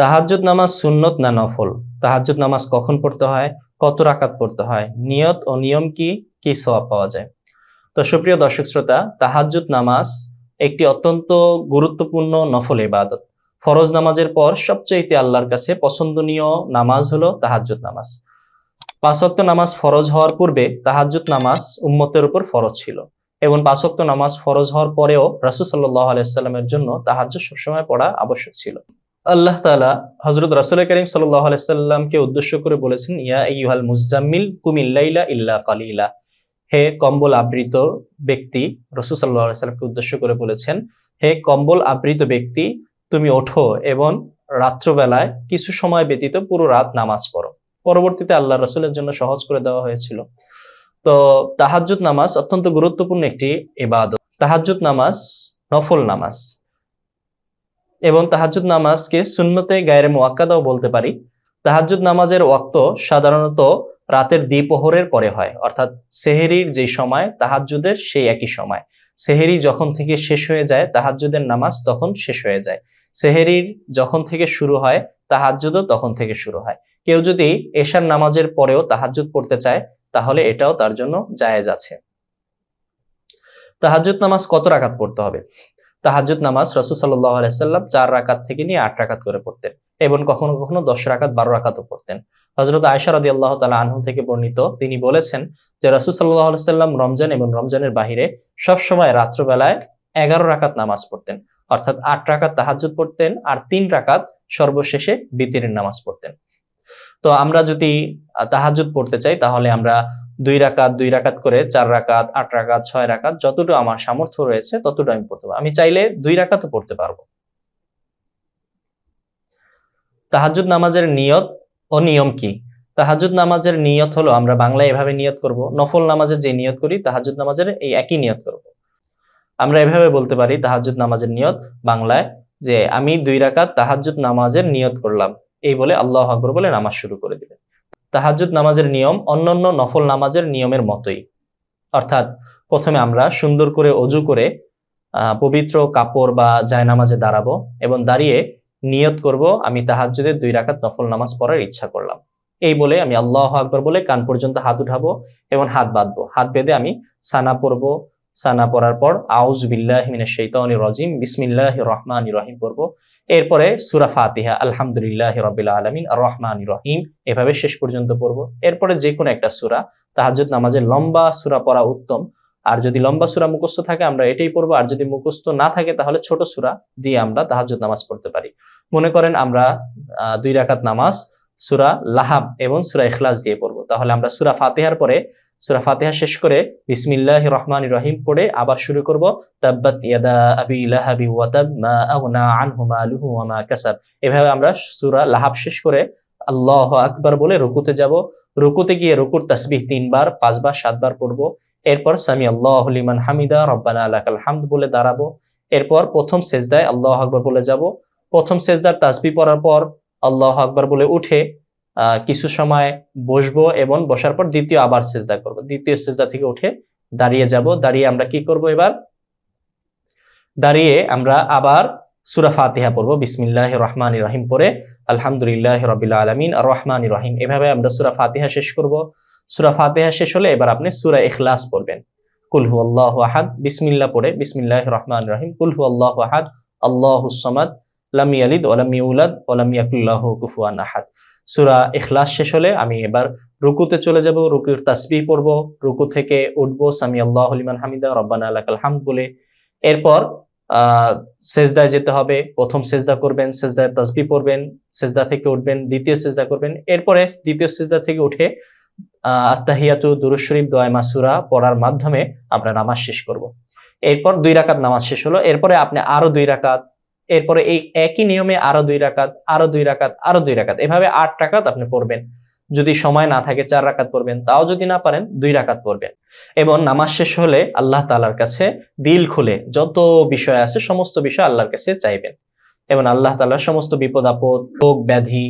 তাহাজ্জুদ নামাজ সুন্নত না নফল? তাহাজ্জুদ নামাজ কখন পড়তে হয়? কত রাকাত পড়তে হয়? নিয়ত ও নিয়ম কি? কি সওয়াব পাওয়া যায়? তো সুপ্রিয় দর্শক শ্রোতা, তাহাজ্জুদ নামাজ একটি অত্যন্ত গুরুত্বপূর্ণ নফল ইবাদত। ফরজ নামাজের পর সবচেয়ে আল্লাহর কাছে পছন্দনীয় নামাজ হলো তাহাজ্জুদ নামাজ। পাঁচক্ত নামাজ ফরজ হওয়ার পূর্বে তাহাজ্জুদ নামাজ উম্মতের উপর ফরজ ছিল এবং পাঁচক্ত নামাজ ফরজ হওয়ার পরেও রাসুল সাল্লাহ আলাইস্লামের জন্য তাহাজ্জুদ সবসময় পড়া আবশ্যক ছিল। আল্লাহ তালা হজরত রাসুল করিম সাল্লাহ আলাইসাল্লামকে উদ্দেশ্য করে বলেছেন, ইয়া ইউহাল মুজাম্মিল কুমিল্লাইলা ইল্লা কালিলা। হে কম্বল আবৃত ব্যক্তি, রসুল সাল্লাহ উদ্দেশ্য করে বলেছেন, হে কম্বল আবৃত ব্যক্তি, তুমি ওঠো এবং রাত্রবেলায় কিছু সময় ব্যতীত পুরো রাত নামাজ পড়ো। পরবর্তীতে আল্লাহ রসুলের জন্য সহজ করে দেওয়া হয়েছিল। তো তাহাজ্জুদ নামাজ অত্যন্ত গুরুত্বপূর্ণ একটি ইবাদত। তাহাজ্জুদ নামাজ নফল নামাজ। এবং তাহাজ্জুদ নামাজকে সুন্নতে গায়ের মোয়াক্কাদাও বলতে পারি। তাহাজ্জুদ নামাজের ওয়াক্ত সাধারণত রাতের দ্বিপ্রহরের পরে হয়, অর্থাৎ সেহেরির যে সময়, তাহাজ্জুদের সেই একই সময়। সেহেরি যখন থেকে শেষ হয়ে যায়, তাহাজ্জুদের নামাজ তখন শেষ হয়ে যায়। সেহেরির যখন থেকে শুরু হয়, তাহাজ্জুদও তখন থেকে শুরু হয়। কেউ যদি এশার নামাজের পরেও তাহাজ্জুদ পড়তে চায়, তাহলে এটাও তার জন্য জায়েজ আছে। তাহাজ্জুদ নামাজ কত রাকাত পড়তে হবে? তাহাজ্জুদ নামাজ রসুল সাল্লাহ আলাইসাল্লাম চার রাকাত থেকে নিয়ে আট রাকাত করে পড়তেন এবং কখনো কখনো দশ রাকাত, বারো রাকাতও পড়তেন। হজরত আয়সা রদি আল্লাহ তালা আনহু থেকে বর্ণিত তিনি বলেছেন যে রসুল সাল্লাহ সাল্লাম রমজান এবং রমজানের বাহিরে সবসময় রাত্রবেলায় এগারো রাকাত নামাজ পড়তেন। অর্থাৎ আট রাকাত তাহাজ্জুদ পড়তেন আর তিন রাকাত সর্বশেষে বিতিরের নামাজ পড়তেন। তো আমরা যদি তাহাজ্জুদ পড়তে চাই তাহলে আমরা দুই রাকাত দুই রাকাত করে চার রাকাত, আট রাকাত, ছয় রাকাত, যতটুকু আমার সামর্থ্য রয়েছে, ততটুকু আমি পড়তে পারব। আমি চাইলে দুই রাকাতও পড়তে পারব। তাহাজ্জুদ নামাজের নিয়ত ও নিয়ম কি? তাহাজুদ নামাজের নিয়ত হলো, আমরা বাংলায় এভাবে নিয়ত করব, নফল নামাজের যে নিয়ত করি তাহাজুদ নামাজের এই একই নিয়ত করব। আমরা এভাবে বলতে পারি তাহাজুদ নামাজের নিয়ত বাংলায় যে আমি দুই রাকাত তাহাজুদ নামাজের নিয়ত করলাম, এই বলে আল্লাহ আকবর বলে নামাজ শুরু করে দিবে তাহাজুদ নামাজের নিয়ম অন্যান্য নফল নামাজের নিয়মের মতোই। অর্থাৎ প্রথমে আমরা সুন্দর করে অজু করে পবিত্র কাপড় বা জায়নামাজে দাঁড়াবো এবং দাঁড়িয়ে নিয়ত করব, আমি তাহাজ্জুদের দুই রাকাত নফল নামাজ পড়ার ইচ্ছা করলাম। এই বলে আমি আল্লাহ আকবর বলে কান পর্যন্ত হাত উঠাবো এবং হাত বাঁধবো। হাত বেঁধে আমি সানা পড়ব। সানা পড়ার পর আউজ বিল্লাহ শৈতানি রজিম বিসমিল্লাহ রহমান রহিম পড়ব। এরপরে সুরা ফাতিহা, আলহামদুলিল্লাহ রবিল আলমিন রহমান রহিম, এভাবে শেষ পর্যন্ত পড়ব। এরপরে যে কোনো একটা সুরা তাহাজুদ নামাজের লম্বা সুরা পড়া উত্তম। আর যদি লম্বা সুরা মুখস্থ থাকে, আমরা এটাই পড়ব। আর যদি মুখস্থ না থাকে, তাহলে ছোট সুরা দিয়ে আমরা তাহাজুদ নামাজ পড়তে পারি। মনে করেন আমরা দুই রাকাত নামাজ, সুরা লাহাব এবং সুরা ইখলাস দিয়ে পড়ব। তাহলে আমরা সুরা ফাতেহার পরে সুরা ফাতেহা শেষ করে বিসমিল্লাহ রহমান রহিম পড়ে আবার শুরু করব এভাবে আমরা সুরা লাহাব শেষ করে আল্লাহ আকবার বলে রুকুতে যাব। রুকুতে গিয়ে রুকুর তাসবিহ তিনবার, পাঁচবার, সাতবার পড়ব। এরপর সামি আল্লাহ লিমান হামিদা, রব্বানা আলাকাল হামদ বলে দাঁড়াবো। এরপর প্রথম সেজদায় আল্লাহ আকবর বলে যাব। প্রথম সেজদার তাসবি পড়ার পর আল্লাহ আকবর বলে উঠে কিছু সময় বসবো এবং বসার পর দ্বিতীয় আবার সেজদা করব। দ্বিতীয় সেজদা থেকে উঠে দাঁড়িয়ে যাব। দাঁড়িয়ে আমরা কি করব এবার? দাঁড়িয়ে আমরা আবার সুরা ফাতিহা পড়ব। বিসমিল্লাহ রহমান রহিম পরে আলহামদুলিল্লাহ রবিল আলমিন রহমান রহিম। এভাবে আমরা সুরা ফাতিহা শেষ করব। সুরা ফাতিহা শেষ হলে এবার আপনি সুরা ইখলাস পড়বেন। কুলহু আল্লাহ আহাদ, বিসমিল্লা পড়ে বিসমিল্লাহ রহমান রহিম। কুলহু আল্লাহ আহাদ আল্লাহ সামাদ, লাম ইয়ালিদ ওলাম ইউলাদ ওলাম ইয়াকুল্লাহ কুফুয়ান আহাদ। সুরা ইখলাস শেষ হলে আমি এবার রুকুতে চলে যাব, রুকুর তাসবিহ পড়ব, রুকু থেকে উঠবো সামি আল্লাহ লিমান হামিদা, রব্বানা আলাকাল হামদ বলে। এরপর সেজদায় যেতে হবে, প্রথম সেজদা করবেন, সেজদায় তাসবি পড়বেন, সেজদা থেকে উঠবেন, দ্বিতীয় সেজদা করবেন। এরপরে দ্বিতীয় সেজদা থেকে উঠে আত্মাহিয়াতু দুরুজ শরীফ দোয়া মাসুরা পড়ার মাধ্যমে আমরা নামাজ শেষ করব। এরপর দুই রাকাত নামাজ শেষ হলো। এরপরে আপনি আরও দুই রাকাত এরপরে এই একই নিয়মে আরও দুই রাকাত, আরও দুই রাকাত, আরও দুই রাকাত, এভাবে আট টাকাত আপনি পড়বেন। যদি সময় না থাকে চার রাকাত পড়বেন, তাও যদি না পারেন, দুই রাকাত পড়বেন। এবং নামাজ শেষ হলে আল্লাহ তালার কাছে দিল খুলে যত বিষয় আছে, সমস্ত বিষয় আল্লাহর কাছে চাইবেন। এবং আল্লাহ তালার সমস্ত বিপদ আপদ, রোগ ব্যাধি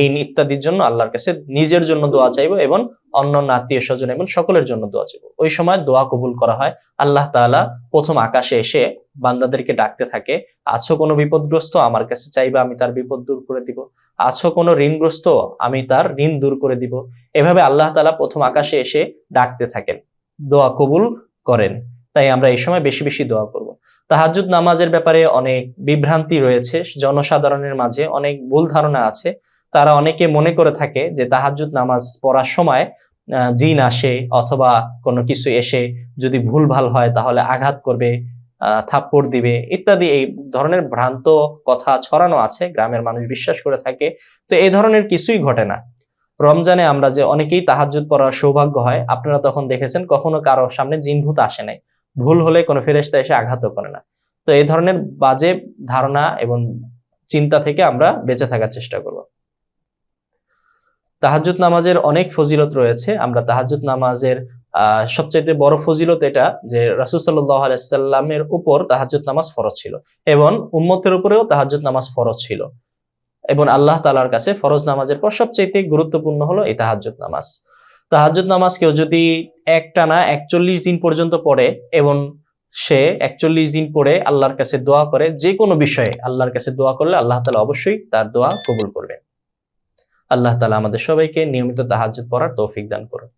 ঋণ ইত্যাদির জন্য আল্লাহর কাছে নিজের জন্য দোয়া চাইব এবং অন্য আত্মীয় স্বজন এবং সকলের জন্য দোয়া চাইব। ওই সময় দোয়া কবুল করা হয়। আল্লাহ তাআলা প্রথম আকাশে এসে বান্দাদেরকে ডাকতে থাকে, আছো কোনো বিপদগ্রস্ত? আমার কাছে চাইবে, আমি তার বিপদ দূর করে দিব। আছো কোনো ঋণগ্রস্ত? আমি তার ঋণ দূর করে দিব। এভাবে আল্লাহ তাআলা প্রথম আকাশে এসে ডাকতে থাকেন, দোয়া কবুল করেন। তাই আমরা এই সময় বেশি বেশি দোয়া করব। তাহাজ্জুদ নামাজের ব্যাপারে অনেক বিভ্রান্তি রয়েছে, জনসাধারণের মাঝে অনেক ভুল ধারণা আছে। তারা অনেকে মনে করে থাকে যে তাহাজ্জুদ নামাজ পড়ার সময় জিন আসে অথবা কোনো কিছু এসে যদি ভুল ভালো হয় তাহলে আঘাত করবে থাপ্পড় দিবে ইত্যাদি। এই ধরনের ভ্রান্ত কথা ছড়ানো আছে, গ্রামের মানুষ বিশ্বাস করে থাকে। তো এই ধরনের কিছুই ঘটে না। রমজানে আমরা যে অনেকেই তাহাজ্জুদ পড়ার সৌভাগ্য হয়, আপনারা তখন দেখেছেন কখনো কারও সামনে জিন ভূত আসে নাই। ভুল হলে কোনো ফেরেশতা এসে আঘাতও করে না। তো এই ধরনের বাজে ধারণা এবং চিন্তা থেকে আমরা বেঁচে থাকার চেষ্টা করব। তাহাজ্জুদ নামাজের অনেক ফজিলত রয়েছে। আমরা তাহাজ্জুদ নামাজের সবচাইতে বড় ফজিলত এটা যে রাসূল সাল্লাল্লাহু আলাইহি সাল্লামের উপর তাহাজ্জুদ নামাজ ফরজ ছিল এবং উম্মতের উপরেও তাহাজ্জুদ নামাজ ফরজ ছিল। এবং আল্লাহ তালার কাছে ফরজ নামাজের পর সবচাইতে গুরুত্বপূর্ণ হলো এই তাহাজ্জুদ নামাজ। তাহাজ্জুদ নামাজ কেউ যদি একটানা একচল্লিশ দিন পর্যন্ত পড়ে এবং সে একচল্লিশ দিন পরে আল্লাহর কাছে দোয়া করে, যে কোনো বিষয়ে আল্লাহর কাছে দোয়া করলে আল্লাহ তালা অবশ্যই তার দোয়া কবুল করবেন। আল্লাহ তালা আমাদের সবাইকে নিয়মিত তাহাজ পড়ার তৌফিক দান করুন।